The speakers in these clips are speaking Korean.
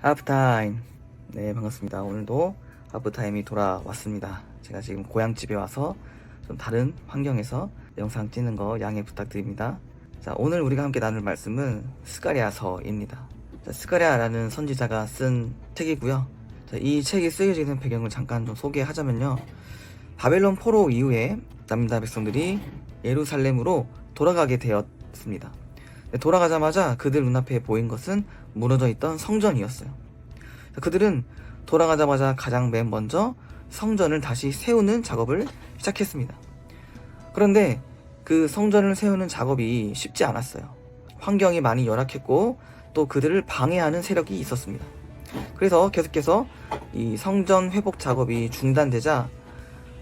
하프타임. 네, 반갑습니다. 오늘도 하프타임이 돌아왔습니다. 제가 지금 고향집에 와서 좀 다른 환경에서 영상 찍는 거 양해 부탁드립니다. 자, 오늘 우리가 함께 나눌 말씀은 스가랴서입니다. 자, 스가랴라는 선지자가 쓴 책이고요. 자, 이 책이 쓰여지는 배경을 잠깐 좀 소개하자면요. 바벨론 포로 이후에 남유다 백성들이 예루살렘으로 돌아가게 되었습니다. 네, 돌아가자마자 그들 눈앞에 보인 것은 무너져 있던 성전이었어요. 그들은 돌아가자마자 가장 맨 먼저 성전을 다시 세우는 작업을 시작했습니다. 그런데 그 성전을 세우는 작업이 쉽지 않았어요. 환경이 많이 열악했고 또 그들을 방해하는 세력이 있었습니다. 그래서 계속해서 이 성전 회복 작업이 중단되자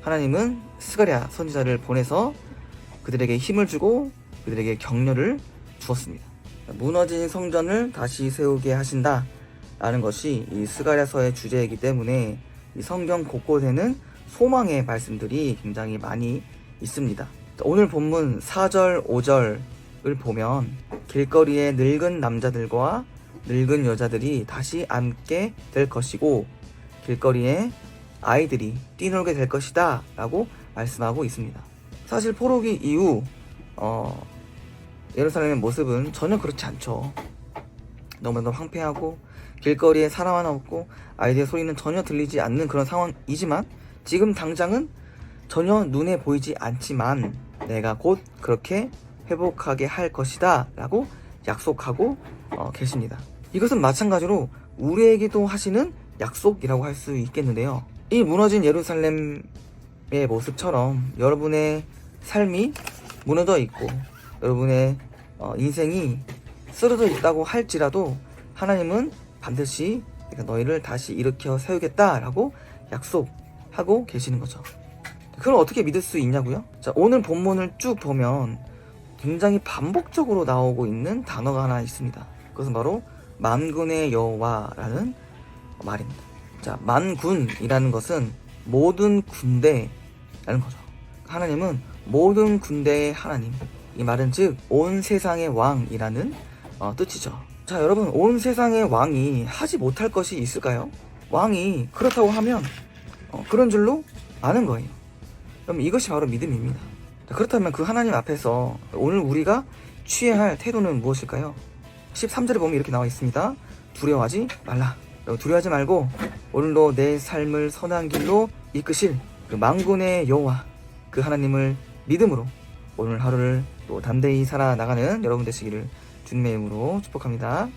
하나님은 스가랴 선지자를 보내서 그들에게 힘을 주고 그들에게 격려를 주었습니다. 무너진 성전을 다시 세우게 하신다 라는 것이 이 스가랴서의 주제이기 때문에 이 성경 곳곳에는 소망의 말씀들이 굉장히 많이 있습니다. 오늘 본문 4절, 5절을 보면 길거리에 늙은 남자들과 늙은 여자들이 다시 앉게 될 것이고 길거리에 아이들이 뛰놀게 될 것이다 라고 말씀하고 있습니다. 사실 포로기 이후 어, 예루살렘의 모습은 전혀 그렇지 않죠. 너무나 황폐하고 길거리에 사람 하나 없고 아이들의 소리는 전혀 들리지 않는 그런 상황이지만 지금 당장은 전혀 눈에 보이지 않지만 내가 곧 그렇게 회복하게 할 것이다 라고 약속하고 어, 계십니다. 이것은 마찬가지로 우리에게도 하시는 약속이라고 할 수 있겠는데요. 이 무너진 예루살렘의 모습처럼 여러분의 삶이 무너져 있고 여러분의 어, 인생이 쓰러져 있다고 할지라도 하나님은 반드시 너희를 다시 일으켜 세우겠다라고 약속하고 계시는 거죠. 그걸 어떻게 믿을 수 있냐고요? 자, 오늘 본문을 쭉 보면 굉장히 반복적으로 나오고 있는 단어가 하나 있습니다. 그것은 바로 만군의 여호와라는 말입니다. 자, 만군이라는 것은 모든 군대라는 거죠. 하나님은 모든 군대의 하나님. 이 말은 즉 온 세상의 왕이라는 어, 뜻이죠. 자, 여러분 온 세상의 왕이 하지 못할 것이 있을까요? 왕이 그렇다고 하면 어, 그런 줄로 아는 거예요. 그럼 이것이 바로 믿음입니다. 자, 그렇다면 그 하나님 앞에서 오늘 우리가 취해야 할 태도는 무엇일까요? 13절에 보면 이렇게 나와 있습니다. 두려워하지 말라. 두려워하지 말고 오늘도 내 삶을 선한 길로 이끄실 그 망군의 여호와 그 하나님을 믿음으로 오늘 하루를 또 담대히 살아나가는 여러분 되시기를 주님의 이름으로 축복합니다.